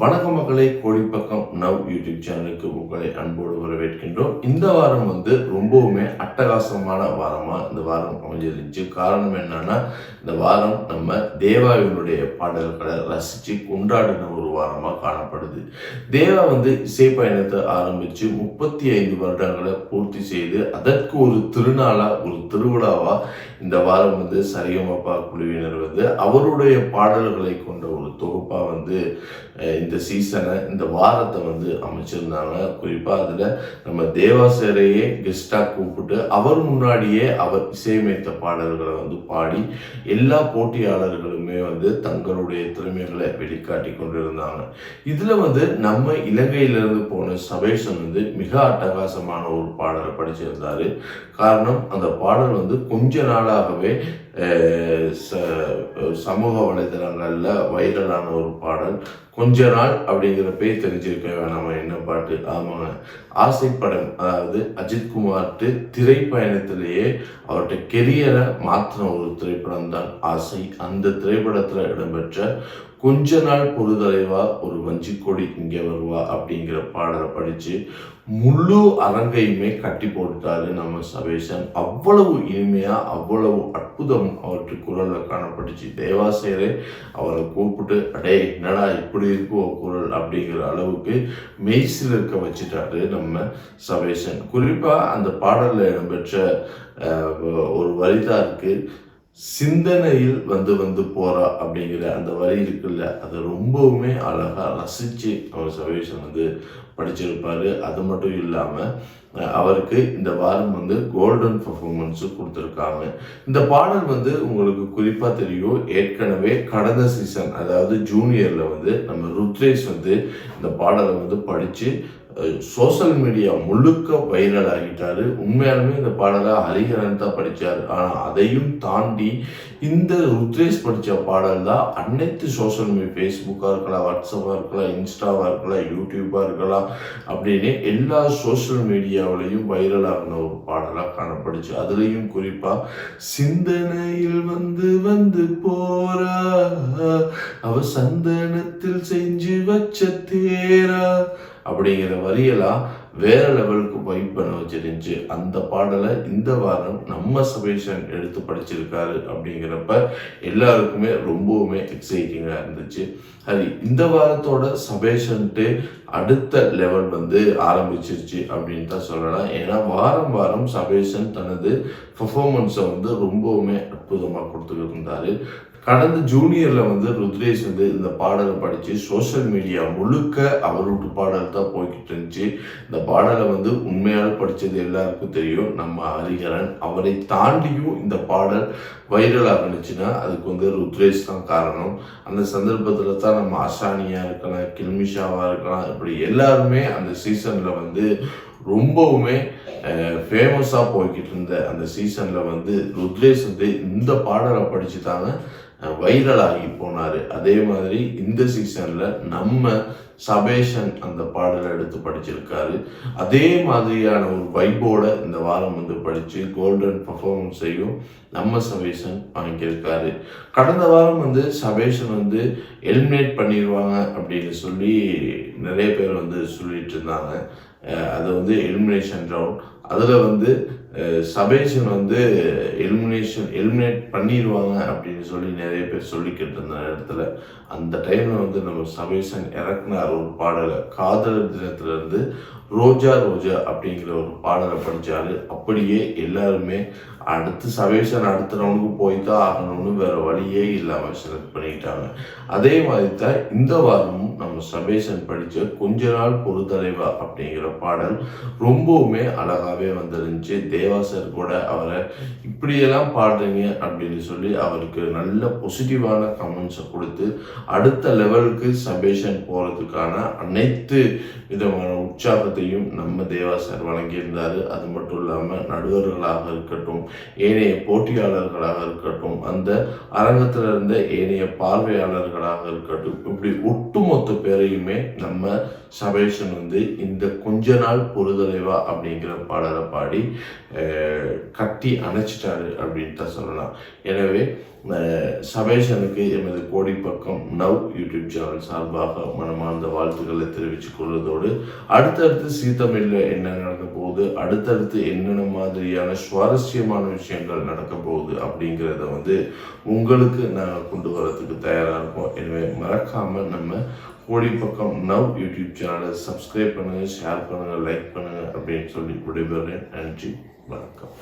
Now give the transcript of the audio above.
வணக்க மக்களை கோழிப்பக்கம் now YouTube சேனலுக்கு உங்களை அன்போடு வரவேற்கின்றோம். இந்த வாரம் வந்து ரொம்பவுமே அட்டகாசமான வாரமா இந்த வாரம் அமைஞ்சிருந்துச்சு. காரணம் என்னன்னா இந்த வாரம் நம்ம தேவாவினுடைய பாடல்களை ரசிச்சு கொண்டாடின ஒரு வாரமா காணப்படுது. தேவா வந்து இசை பயணத்தை ஆரம்பிச்சு முப்பத்தி ஐந்து வருடங்களை பூர்த்தி செய்து அதற்கு ஒரு திருநாளா ஒரு திருவிழாவா இந்த வாரம் வந்து சரியமப்பா குழுவினர் வந்து அவருடைய பாடல்களை கொண்ட ஒரு தொகுப்பா வந்து இந்த இந்த சீசனை இந்த வாரத்தை வந்து அமைச்சிருந்தாங்க. குறிப்பாக அதில் நம்ம தேவாசரையே கெஸ்டாக கூப்பிட்டு அவர் முன்னாடியே அவர் இசையமைத்த பாடல்களை வந்து பாடி எல்லா போட்டியாளர்களுமே வந்து தங்களுடைய திறமைகளை வெளிக்காட்டி கொண்டிருந்தாங்க. இதில் வந்து நம்ம இலங்கையிலிருந்து போன சபேஷன் வந்து மிக அட்டகாசமான ஒரு பாடலை படிச்சிருந்தாரு. காரணம் அந்த பாடல் வந்து கொஞ்ச நாளாகவே ச- சமூக வலைதளங்களில் வைரலான ஒரு பாடல் கொஞ்ச நாள் அப்படிங்கிற பேர் தெரிஞ்சிருக்க வேணாமா என்ன பாட்டு? ஆமாங்க. ஆசைப்படம் அதாவது அஜித்குமார்ட்டு திரைப்பயணத்திலேயே அவர்கிட்ட கெரியரை மாற்றின ஒரு திரைப்படம் தான் ஆசை அந்த திரைப்படத்தில் இடம்பெற்ற கொஞ்ச நாள் பொழுதலைவா ஒரு வஞ்சிக்கொடி இங்கே வருவா அப்படிங்கிற பாடலை படித்து முழு அரங்கையுமே கட்டி போட்டுட்டாரு நம்ம சபேஷன் அவ்வளவு இனிமையாக அவ்வளவு அற்புதம் அவற்று குரலில் காணப்பட்டுச்சு. தேவாசேரே அவரை கூப்பிட்டு அடே என்னடா இப்படி இருக்கோ குரல்? அப்படிங்கிற அளவுக்கு மெய்சில் இருக்க வச்சுட்டாரு நம்ம சபேஷன் குறிப்பாக அந்த பாடலில் இடம்பெற்ற ஒரு வரிதான் இருக்குது சிந்தனையில் வந்து வந்து போறா அப்படிங்கிற அந்த வரி இருக்குல்ல அதை ரொம்பவுமே அழகா ரசிச்சு அவர் சவேஷன் வந்து படிச்சிருப்பாரு. அது மட்டும் இல்லாம அவருக்கு இந்த வாரம் வந்து கோல்டன் பர்ஃபார்மன்ஸும் கொடுத்துருக்காங்க. இந்த பாடல் வந்து உங்களுக்கு குறிப்பாக தெரியும். ஏற்கனவே கடந்த சீசன் அதாவது ஜூனியரில் வந்து நம்ம ருத்ரேஷ் வந்து இந்த பாடலை வந்து படித்து சோசியல் மீடியா முழுக்க வைரல் ஆகிட்டாரு. உண்மையாலுமே இந்த பாடலை ஹரிஹரன் தான் படிச்சாரு. ஆனா அதையும் தாண்டி இந்த ருத்ரேஷ் படிச்ச பாடல் தான் அனைத்து சோசியல் மீடியா ஃபேஸ்புக்காக இருக்கலாம் வாட்ஸ்அப்பாக இருக்கலாம் இன்ஸ்டாவாக இருக்கலாம் யூடியூப்பாக இருக்கலாம் அப்படின்னு எல்லா சோசியல் மீடியாவிலையும் வைரல் ஆகின ஒரு பாடலாக காணப்படுச்சு. அதுலேயும் குறிப்பாக சிந்தனையில் வந்து வந்து போறா அவ சந்தனத்தில் செஞ்சு வச்ச தேரா அப்படிங்கிற வரியெல்லாம் வேற லெவலுக்கு வைப் பண்ண வச்சிருந்துச்சு. அந்த பாடலை இந்த வாரம் நம்ம சபேஷன் எடுத்து படிச்சிருக்காரு அப்படிங்கிறப்ப எல்லாருக்குமே ரொம்பவுமே எக்ஸைட்டிங்காக இருந்துச்சு. அது இந்த வாரத்தோட சபேஷன்ட்டு அடுத்த லெவல் வந்து ஆரம்பிச்சிருச்சு அப்படின்னு தான் சொல்லலாம். ஏன்னா வாரம் வாரம் சபேஷன் தனது பர்ஃபார்மன்ஸை வந்து ரொம்பவுமே அற்புதமாக கொடுத்துக்கிட்டு இருந்தார். கடந்த ஜூனியரில் வந்து ருத்ரேஷ் வந்து இந்த பாடலை படித்து சோஷியல் மீடியா முழுக்க அவரோட பாடல் தான் போய்கிட்டு இருந்துச்சு. இந்த பாடலை வந்து உண்மையாக படித்தது எல்லாருக்கும் தெரியும். நம்ம ஹரிஹரன் அவரை தாண்டியும் இந்த பாடல் வைரலாக இருந்துச்சுன்னா அதுக்கு வந்து ருத்ரேஷ் தான் காரணம். அந்த சந்தர்ப்பத்தில் தான் நம்ம அசானியாக இருக்கலாம் கில்மிஷாவாக இருக்கலாம் இப்படி எல்லாருமே அந்த சீசனில் வந்து ரொம்பவுமே ஃபேமஸாக போய்கிட்டு இருந்த அந்த சீசனில் வந்து ருத்ரேஷ் வந்து இந்த பாடலை படிச்சு தாங்க வைரல் ஆகி போனார். அதே மாதிரி இந்த சீசனில் நம்ம சபேஷன் அந்த பாடலை எடுத்து படிச்சிருக்காரு. அதே மாதிரியான ஒரு வைபோட இந்த வாரம் வந்து படித்து கோல்டன் பர்ஃபார்மன்ஸையும் நம்ம சபேஷன் வாங்கியிருக்காரு. கடந்த வாரம் வந்து சபேஷன் வந்து எலிமினேட் பண்ணிடுவாங்க அப்படின்னு சொல்லி நிறைய பேர் வந்து சொல்லிட்டு இருந்தாங்க. அது வந்து எலிமினேஷன் ரவுண்ட் அதில் வந்து சபேஷன் வந்து எலிமினேஷன் எலிமினேட் பண்ணிடுவாங்க அப்படின்னு சொல்லி நிறைய பேர் சொல்லிக்கிட்டு இருந்த இடத்துல அந்த டைமில் வந்து நம்ம சபேஷன் இறக்குனார் ஒரு பாடலை. காதலர் தினத்துலேருந்து ரோஜா ரோஜா அப்படிங்கிற ஒரு பாடலை படித்தாரு அப்படியே எல்லாருமே அடுத்து சபேஷன் அடுத்த ரவுண்டுக்கு போய் தான் ஆகணும்னு வேற வழியே இல்லாமல் செலக்ட் பண்ணிட்டாங்க அதே மாதிரி தான் இந்த வாரமும் நம்ம சபேஷன் படித்த கொஞ்ச நாள் பொறுத்தலைவா அப்படிங்கிற பாடல் ரொம்பவுமே அழகாக அழகாகவே வந்துருந்துச்சு தேவா சார் கூட அவரை இப்படியெல்லாம் பாடுறீங்க அப்படின்னு சொல்லி அவருக்கு நல்ல பாசிட்டிவான கமெண்ட்ஸை கொடுத்து அடுத்த லெவலுக்கு சபேஷன் போகிறதுக்கான அனைத்து விதமான உற்சாகத்தையும் நம்ம தேவா சார் வழங்கியிருந்தாரு. அது மட்டும் இல்லாமல் நடுவர்களாக இருக்கட்டும் ஏனைய போட்டியாளர்களாக இருக்கட்டும் அந்த அரங்கத்தில் இருந்த ஏனைய பார்வையாளர்களாக இருக்கட்டும் இப்படி ஒட்டுமொத்த பேரையுமே நம்ம சபேஷன் வந்து இந்த கொஞ்ச நாள் பொறுதலைவா அப்படிங்கிற பாடலை பாடி கட்டி அணைச்சிட்டாரு அப்படின்னு தான் சொல்லலாம். எனவே சபேஷனுக்கு எமது கோடி பக்கம் நவ் யூடியூப் சேனல் சார்பாக மனமார்ந்த வாழ்த்துக்களை தெரிவித்துக் கொள்வதோடு அடுத்தடுத்து சீத்தமில்ல என்ன நடக்க போகுது அடுத்தடுத்து என்னென்ன மாதிரியான சுவாரஸ்யமான விஷயங்கள் நடக்க போகுது அப்படிங்கிறத வந்து உங்களுக்கு நாங்கள் கொண்டு வரதுக்கு தயாராக இருக்கோம். எனவே மறக்காமல் நம்ம கோடி பக்கம் நவ் யூடியூப் சேனலை சப்ஸ்கிரைப் பண்ணுங்கள் ஷேர் பண்ணுங்கள் லைக் பண்ணுங்கள் அப்படின்னு சொல்லி விடைபெறேன். நன்றி வணக்கம்.